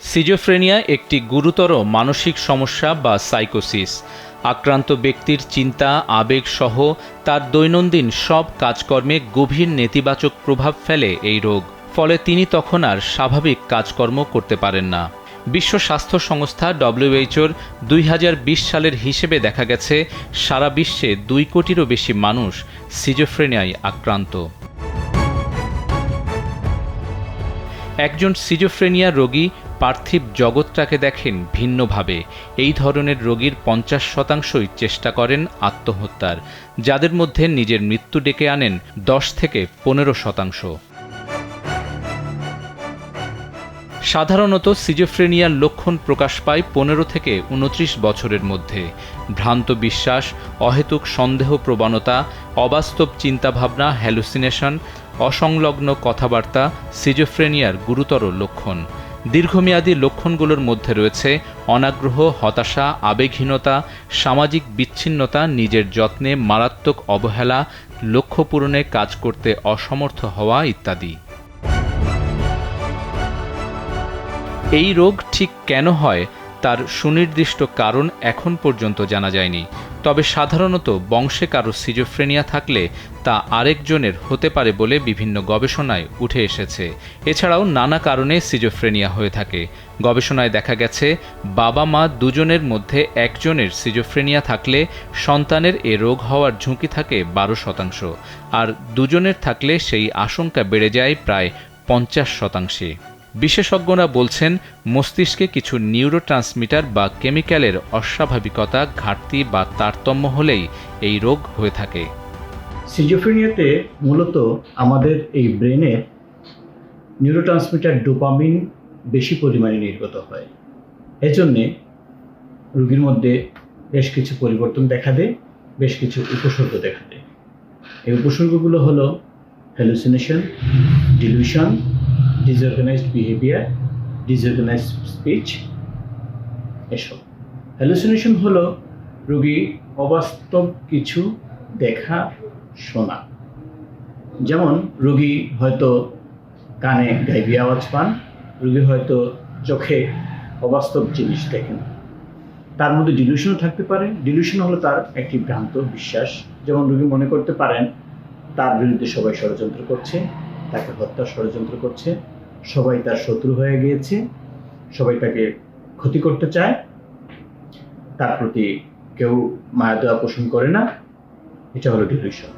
Schizophrenia একটি গুরুতর মানসিক সমস্যা বা সাইকোসিস। আক্রান্ত ব্যক্তির চিন্তা, আবেগ সহ তার দৈনন্দিন সব কাজকর্মে গভীর নেতিবাচক প্রভাব ফেলে এই রোগ। ফলে তিনি তখন আর স্বাভাবিক কাজকর্ম করতে পারেন না। বিশ্ব স্বাস্থ্য সংস্থা ডব্লিউএইচওর দুই হাজার বিশ সালের হিসেবে দেখা গেছে, সারা বিশ্বে দুই কোটিরও বেশি মানুষ সিজোফ্রেনিয়ায় আক্রান্ত। একজন সিজোফ্রেনিয়া রোগী পার্থিব জগৎটাকে দেখেন ভিন্নভাবে। এই ধরনের রোগীর পঞ্চাশ শতাংশই চেষ্টা করেন আত্মহত্যার, যাদের মধ্যে নিজের মৃত্যু ডেকে আনেন দশ থেকে পনেরো শতাংশ। সাধারণত সিজোফ্রেনিয়ার লক্ষণ প্রকাশ পায় পনেরো থেকে উনত্রিশ বছরের মধ্যে। ভ্রান্ত বিশ্বাস, অহেতুক সন্দেহ প্রবণতা, অবাস্তব চিন্তাভাবনা হ্যালুসিনেশন অসংলগ্ন কথাবার্তা সিজোফ্রেনিয়ার গুরুতর লক্ষণ। দীর্ঘমেয়াদী লক্ষণগুলোর মধ্যে রয়েছে অনাগ্রহ, হতাশা, আবেগহীনতা, সামাজিক বিচ্ছিন্নতা, নিজের যত্নে, মারাত্মক অবহেলা, লক্ষ্য পূরণে কাজ করতে অসমর্থ হওয়া ইত্যাদি। এই রোগ ঠিক কেন হয়? তার সুনির্দিষ্ট কারণ এখন পর্যন্ত জানা যায়নি। তবে সাধারণত বংশে কারও সিজোফ্রেনিয়া থাকলে তা আরেকজনের হতে পারে বলে বিভিন্ন গবেষণায় উঠে এসেছে। এছাড়াও নানা কারণে সিজোফ্রেনিয়া হয়ে থাকে। গবেষণায় দেখা গেছে, বাবা মা দুজনের মধ্যে একজনের সিজোফ্রেনিয়া থাকলে সন্তানের এ রোগ হওয়ার ঝুঁকি থাকে বারো শতাংশ, আর দুজনের থাকলে সেই আশঙ্কা বেড়ে যায় প্রায় পঞ্চাশ শতাংশে। বিশেষজ্ঞরা বলছেন, মস্তিষ্কে কিছু নিউরোট্রান্সমিটার বা কেমিক্যালের অস্বাভাবিকতা, ঘাটতি বা তারতম্য হলেই এই রোগ হয়ে থাকে। সিজোফ্রেনিয়াতে মূলত আমাদের এই ব্রেনের নিউরোট্রান্সমিটার ডোপামিন বেশি পরিমাণে নির্গত হয়। এজন্যে রোগীর মধ্যে বেশ কিছু পরিবর্তন দেখা দেয়, বেশ কিছু উপসর্গ দেখা দেয়। এই উপসর্গগুলো হলো hallucination delusion disorganised behaviour disorganised speech এসব। হ্যালুসিনেশন হলো রোগী অবাস্তব কিছু দেখা, শোনা। যেমন রোগী হয়তো কানে গাইবি আওয়াজ পান, রোগী হয়তো চোখে অবাস্তব জিনিস দেখেন। তার মধ্যে ডিলিউশনও থাকতে পারে। ডিলিউশন হলো তার একটি ভ্রান্ত বিশ্বাস। যেমন রোগী মনে করতে পারেন, তার বিরুদ্ধে সবাই ষড়যন্ত্র করছে, তাকে হত্যা ষড়যন্ত্র করছে। সবাই তার শত্রু হয়ে গিয়েছে, সবাই তাকে ক্ষতি করতে চায়, তার প্রতি কেউ মায়া দয়া পোষণ করে না, এটা হলো ডিলিউশন।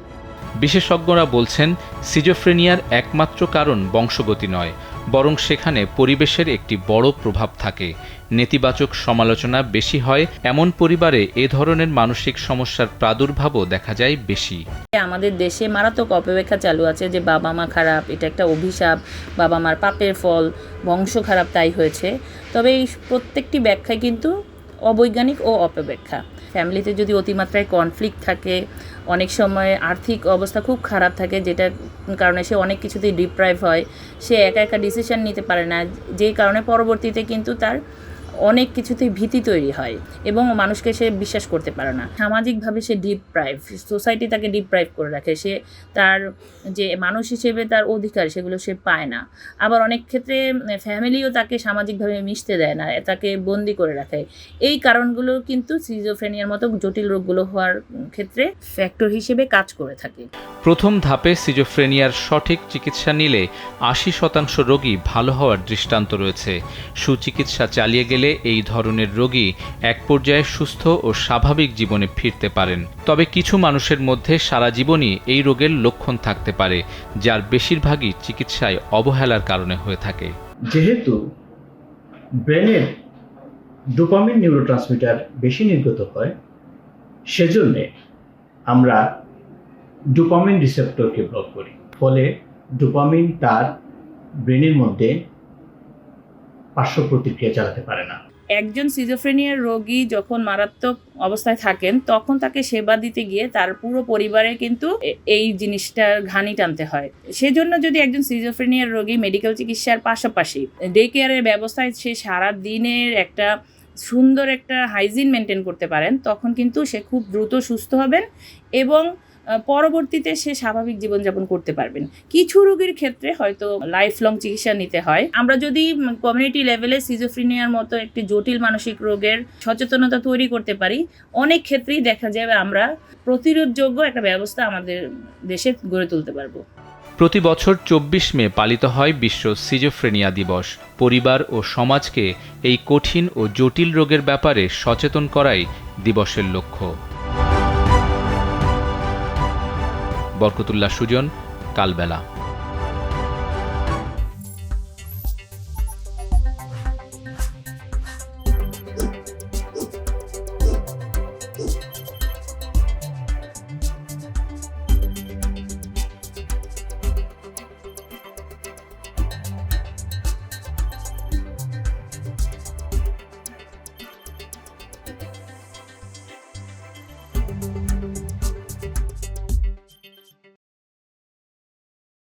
বিশেষজ্ঞরা বলছেন, সিজোফ্রেনিয়ার একমাত্র কারণ বংশগতি নয়, বরং সেখানে পরিবেশের একটি বড় প্রভাব থাকে। নেতিবাচক সমালোচনা বেশি হয়, এমন পরিবারে এ ধরনের মানসিক সমস্যার প্রাদুর্ভাবও দেখা যায় বেশি। আমাদের দেশে মারাত্মক অপব্যাখ্যা চালু আছে যে বাবা মা খারাপ, এটা একটা অভিশাপ, বাবা মার পাপের ফল, বংশ খারাপ তাই হয়েছে। তবে এই প্রত্যেকটি ব্যাখ্যায় কিন্তু অবৈজ্ঞানিক ও অপব্যাখ্যা। ফ্যামিলিতে যদি অতিমাত্রায় কনফ্লিক্ট থাকে, অনেক সময় আর্থিক অবস্থা খুব খারাপ থাকে, যেটার কারণে সে অনেক কিছুতেই ডিপ্রাইভ হয়, সে একা একা ডিসিশন নিতে পারে না, যেই কারণে পরবর্তীতে কিন্তু তার অনেক কিছুতেই ভীতি তৈরি হয় এবং মানুষকে সে বিশ্বাস করতে পারে না। সামাজিকভাবে সে ডিপ্রাইভ সোসাইটি তাকে ডিপ্রাইভ করে রাখে। সে তার যে মানুষ হিসেবে তার অধিকার, সেগুলো সে পায় না। আবার অনেক ক্ষেত্রে ফ্যামিলিও তাকে সামাজিকভাবে মিশতে দেয় না, তাকে বন্দি করে রাখে। এই কারণগুলো কিন্তু সিজোফ্রেনিয়ার মতো জটিল রোগগুলো হওয়ার ক্ষেত্রে ফ্যাক্টর হিসেবে কাজ করে থাকে। প্রথম ধাপে সিজোফ্রেনিয়ার সঠিক চিকিৎসা নিলে আশি শতাংশ রোগী ভালো হওয়ার দৃষ্টান্ত রয়েছে। সুচিকিৎসা চালিয়ে গেলে এই ধরনের রোগী এক পর্যায়ে সুস্থ ও স্বাভাবিক জীবনে ফিরতে পারেন। তবে কিছু মানুষের মধ্যে সারা জীবনই এই রোগের লক্ষণ থাকতে পারে, যার বেশিরভাগই চিকিৎসায় অবহেলার কারণে হয়ে থাকে। যেহেতু ব্রেনের ডোপামিন নিউরোট্রান্সমিটার বেশি নির্গত হয়, সেজন্যে আমরা ডোপামিন রিসেপ্টরকে ব্লক করি। ফলে ডোপামিন তার ব্রেনের মধ্যে পার্শ্ব প্রতিক্রিয়া চালাতে পারে না। একজন সিজোফ্রেনিয়ার রোগী যখন মারাত্মক অবস্থায় থাকেন, তখন তাকে সেবা দিতে গিয়ে তার পুরো পরিবারে কিন্তু এই জিনিসটার ঘানি টানতে হয়। সেজন্য যদি একজন সিজোফ্রেনিয়ার রোগী মেডিকেল চিকিৎসার পাশাপাশি ডে কেয়ারের ব্যবস্থায় সে সারা দিনের একটা সুন্দর একটা হাইজিন মেনটেন করতে পারেন, তখন কিন্তু সে খুব দ্রুত সুস্থ হবেন এবং পরবর্তীতে সে স্বাভাবিক জীবনযাপন করতে পারবেন। কিছু রোগীর ক্ষেত্রে হয়তো লাইফ লং চিকিৎসা নিতে হয়। আমরা যদি কমিউনিটি লেভেলে সিজোফ্রিনিয়ার মতো একটি জটিল মানসিক রোগের সচেতনতা তৈরি করতে পারি, অনেক ক্ষেত্রেই দেখা যাবে আমরা প্রতিরোধযোগ্য একটা ব্যবস্থা আমাদের দেশে গড়ে তুলতে পারব। প্রতি বছর চব্বিশ মে পালিত হয় বিশ্ব সিজোফ্রেনিয়া দিবস। পরিবার ও সমাজকে এই কঠিন ও জটিল রোগের ব্যাপারে সচেতন করাই দিবসের লক্ষ্য। বরকতুল্লাহ সুজন কালবেলা।